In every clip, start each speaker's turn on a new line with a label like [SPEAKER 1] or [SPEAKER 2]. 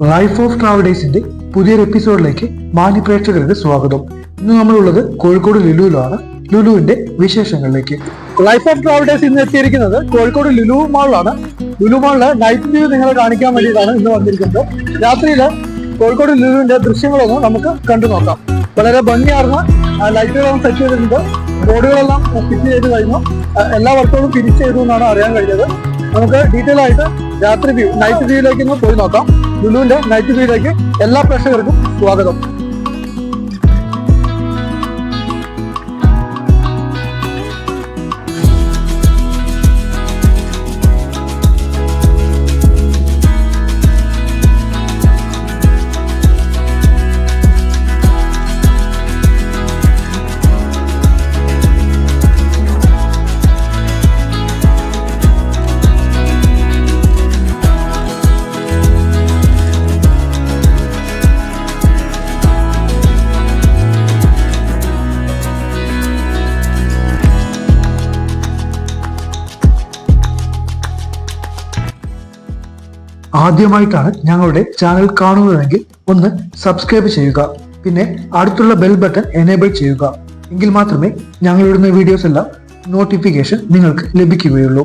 [SPEAKER 1] Life of ട്രാവലേഴ്സിന്റെ പുതിയൊരു എപ്പിസോഡിലേക്ക് മാന്യ പ്രേക്ഷകരുടെ സ്വാഗതം. ഇന്ന് നമ്മളുള്ളത് കോഴിക്കോട് ലുലുവിലാണ്. ലുലുവിന്റെ വിശേഷങ്ങളിലേക്ക്. ലൈഫ് ഓഫ് ട്രാവലേഴ്സ് ഇന്ന് എത്തിയിരിക്കുന്നത് കോഴിക്കോട് ലുലു മാളിലാണ്. ലുലു മാളിൽ നൈറ്റ് വ്യൂ നിങ്ങളെ കാണിക്കാൻ വേണ്ടിയിട്ടാണ് ഇന്ന് വന്നിരിക്കുന്നത്. രാത്രിയിൽ കോഴിക്കോട് ലുലുവിന്റെ ദൃശ്യങ്ങളൊന്ന് നമുക്ക് കണ്ടു നോക്കാം. വളരെ ഭംഗിയാർന്ന ലൈറ്റുകളെല്ലാം സെറ്റ് ചെയ്തിട്ടുണ്ട്. ബോർഡുകളെല്ലാം ഫിറ്റ് ചെയ്ത് കഴിഞ്ഞു. എല്ലാ വർക്കുകളും ഫിനിഷ് ചെയ്തു എന്നാണ് അറിയാൻ കഴിഞ്ഞത്. നമുക്ക് ഡീറ്റെയിൽ ആയിട്ട് രാത്രി വ്യൂ നൈറ്റ് വ്യൂയിലേക്ക് ഒന്ന് പോയി നോക്കാം. ലുലുവിന്റെ നൈറ്റ് ഫീഡിലേക്ക് എല്ലാ പ്രേക്ഷകർക്കും സ്വാഗതം. ആദ്യമായിട്ടാണ് ഞങ്ങളുടെ ചാനൽ കാണുന്നതെങ്കിൽ ഒന്ന് സബ്സ്ക്രൈബ് ചെയ്യുക. പിന്നെ അടുത്തുള്ള ബെൽ ബട്ടൺ എനേബിൾ ചെയ്യുക. എങ്കിൽ മാത്രമേ ഞങ്ങളിടുന്ന വീഡിയോസ് എല്ലാം നോട്ടിഫിക്കേഷൻ നിങ്ങൾക്ക് ലഭിക്കുകയുള്ളൂ.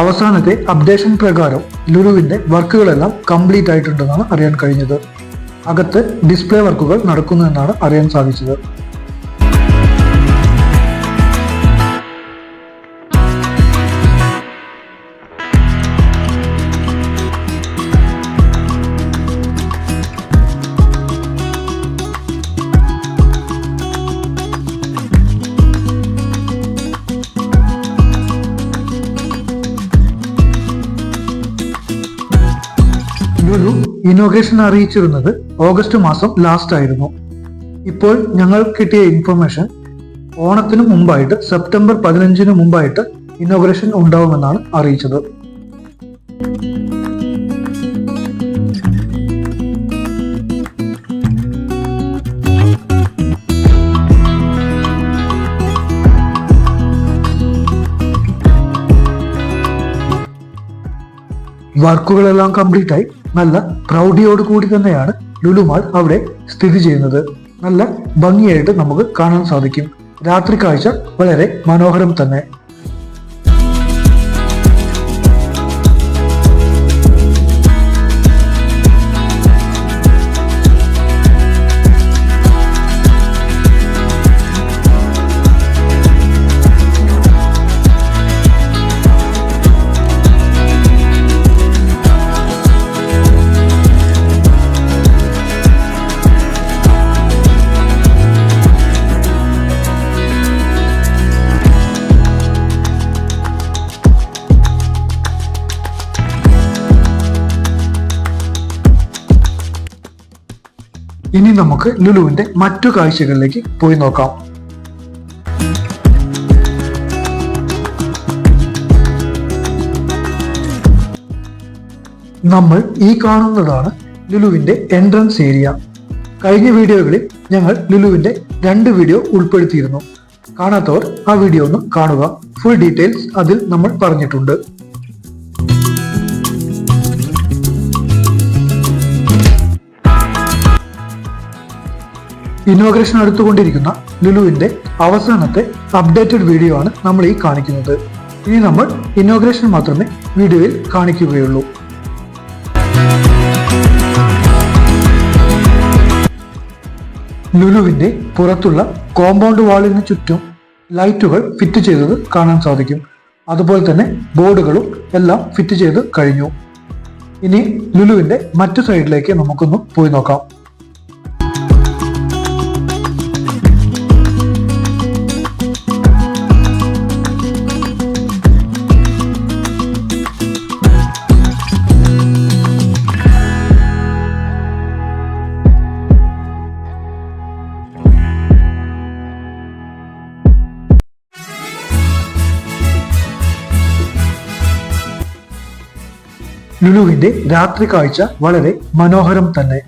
[SPEAKER 1] അവസാനത്തെ അപ്ഡേഷൻ പ്രകാരം ലുലുവിന്റെ വർക്കുകളെല്ലാം കംപ്ലീറ്റ് ആയിട്ടുണ്ടെന്നാണ് അറിയാൻ കഴിഞ്ഞത്. അകത്ത് ഡിസ്പ്ലേ വർക്കുകൾ നടക്കുന്നു എന്നാണ് അറിയാൻ സാധിച്ചത്. ഇനോഗ്രേഷൻ അറിയിച്ചിരുന്നത് ഓഗസ്റ്റ് മാസം ലാസ്റ്റ് ആയിരുന്നു. ഇപ്പോൾ ഞങ്ങൾ കിട്ടിയ ഇൻഫർമേഷൻ ഓണത്തിന് മുമ്പായിട്ട് സെപ്റ്റംബർ പതിനഞ്ചിന് മുമ്പായിട്ട് ഇനോഗ്രേഷൻ ഉണ്ടാവുമെന്നാണ് അറിയിച്ചത്. വർക്കുകളെല്ലാം കംപ്ലീറ്റ് ആയി. നല്ല പ്രൗഢിയോട് കൂടി തന്നെയാണ് ലുലുമാൾ അവിടെ സ്ഥിതി ചെയ്യുന്നത്. നല്ല ഭംഗിയായിട്ട് നമുക്ക് കാണാൻ സാധിക്കും. രാത്രി കാഴ്ച വളരെ മനോഹരം തന്നെ. ഇനി നമുക്ക് ലുലുവിന്റെ മറ്റു കാഴ്ചകളിലേക്ക് പോയി നോക്കാം. നമ്മൾ ഈ കാണുന്നതാണ് ലുലുവിന്റെ എൻട്രൻസ് ഏരിയ കഴിഞ്ഞ വീഡിയോകളിൽ ഞങ്ങൾ ലുലുവിന്റെ രണ്ട് വീഡിയോ ഉൾപ്പെടുത്തിയിരുന്നു. കാണാത്തവർ ആ വീഡിയോ ഒന്ന് കാണുക. ഫുൾ ഡീറ്റെയിൽസ് അതിൽ നമ്മൾ പറഞ്ഞിട്ടുണ്ട്. ഇനോഗ്രേഷൻ അടുത്തുകൊണ്ടിരിക്കുന്ന ലുലുവിന്റെ അവസാനത്തെ അപ്ഡേറ്റഡ് വീഡിയോ ആണ് നമ്മൾ ഈ കാണിക്കുന്നത്. ഇനി നമ്മൾ ഇനോഗ്രേഷൻ മാത്രമേ വീഡിയോയിൽ കാണിക്കുകയുള്ളൂ. ലുലുവിന്റെ പുറത്തുള്ള കോമ്പൗണ്ട് വാളിന് ചുറ്റും ലൈറ്റുകൾ ഫിറ്റ് ചെയ്തത് കാണാൻ സാധിക്കും. അതുപോലെ തന്നെ ബോർഡുകളും എല്ലാം ഫിറ്റ് ചെയ്ത് കഴിഞ്ഞു. ഇനി ലുലുവിന്റെ മറ്റു സൈഡിലേക്ക് നമുക്കൊന്ന് പോയി നോക്കാം. ലുലുവിന്റെ രാത്രി കാഴ്ച വളരെ മനോഹരം തന്നെ.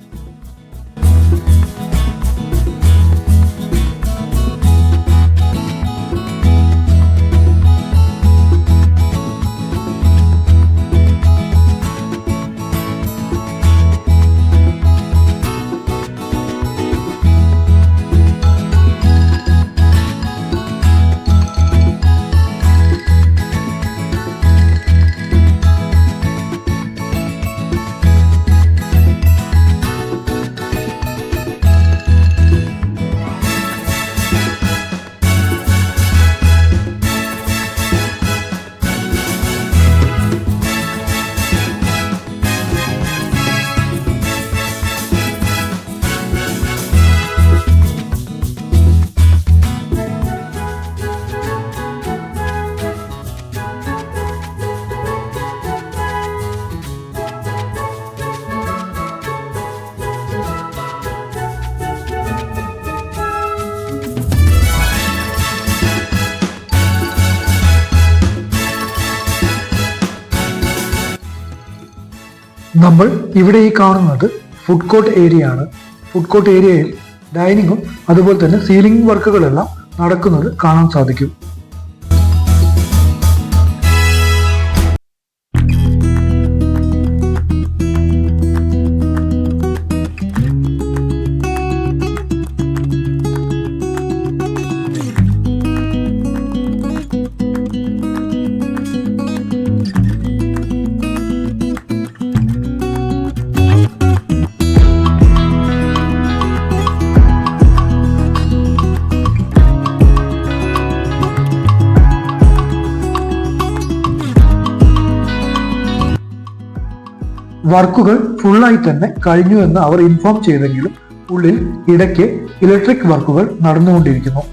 [SPEAKER 1] നമ്മൾ ഇവിടെ ഈ കാണുന്നത് ഫുഡ് കോർട്ട് ഏരിയ ആണ്. ഫുഡ് കോർട്ട് ഏരിയയിൽ ഡൈനിങ്ങും അതുപോലെ തന്നെ സീലിംഗ് വർക്കുകളെല്ലാം നടക്കുന്നത് കാണാൻ സാധിക്കും. വർക്കുകൾ ഫുള്ളായി തന്നെ കഴിഞ്ഞു എന്ന് അവർ ഇൻഫോം ചെയ്തെങ്കിലും ഉള്ളിൽ ഇടയ്ക്ക് ഇലക്ട്രിക് വർക്കുകൾ നടന്നുകൊണ്ടിരിക്കുന്നു.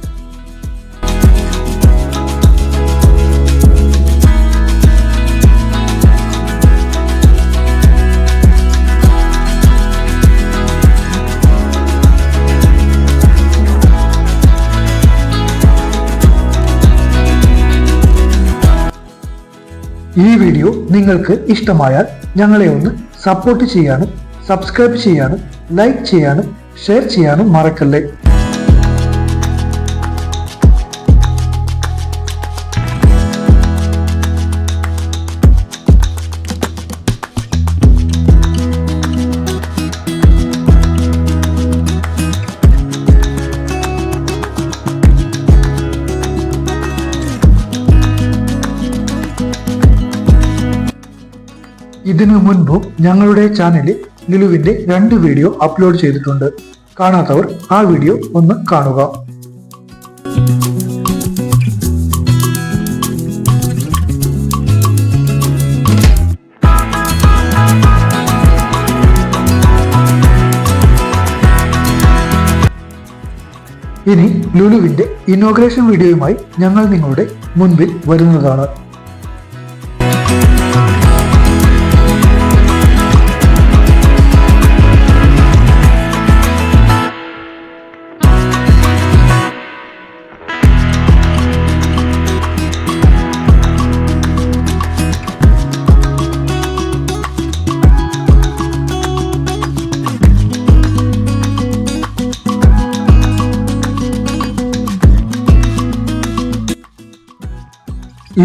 [SPEAKER 1] ഈ വീഡിയോ നിങ്ങൾക്ക് ഇഷ്ടമായാൽ ഞങ്ങളെ ഒന്ന് സപ്പോർട്ട് ചെയ്യാനും സബ്സ്ക്രൈബ് ചെയ്യാനും ലൈക്ക് ചെയ്യാനും ഷെയർ ചെയ്യാനും മറക്കല്ലേ? ഇതിനു മുൻപും ഞങ്ങളുടെ ചാനലിൽ ലുലുവിന്റെ രണ്ട് വീഡിയോ അപ്ലോഡ് ചെയ്തിട്ടുണ്ട്. കാണാത്തവർ ആ വീഡിയോ ഒന്ന് കാണുക. ഇനി ലുലുവിന്റെ ഇനോഗ്രേഷൻ വീഡിയോയുമായി ഞങ്ങൾ നിങ്ങളുടെ മുൻപിൽ വരുന്നതാണ്.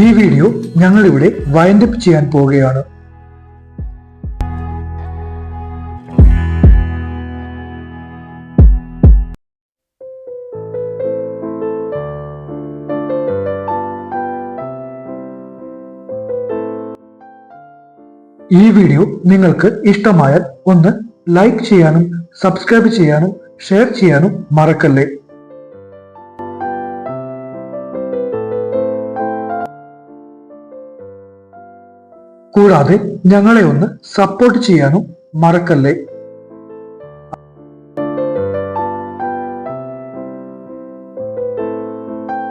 [SPEAKER 1] ഈ വീഡിയോ ഞങ്ങളിവിടെ വൈൻഡപ്പ് ചെയ്യാൻ പോവുകയാണ്. ഈ വീഡിയോ നിങ്ങൾക്ക് ഇഷ്ടമായാൽ ഒന്ന് ലൈക്ക് ചെയ്യാനും സബ്സ്ക്രൈബ് ചെയ്യാനും ഷെയർ ചെയ്യാനും മറക്കല്ലേ? കൂടാതെ ഞങ്ങളെ ഒന്ന് സപ്പോർട്ട് ചെയ്യാനും മറക്കല്ലേ?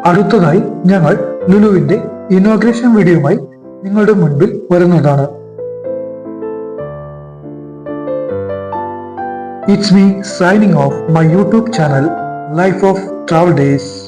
[SPEAKER 1] അടുത്തതായി ഞങ്ങൾ ലുലുവിന്റെ ഇനോഗ്രേഷൻ വീഡിയോയുമായി നിങ്ങളുടെ മുൻപിൽ വരുന്നതാണ്. It's me signing off my YouTube channel life of travel days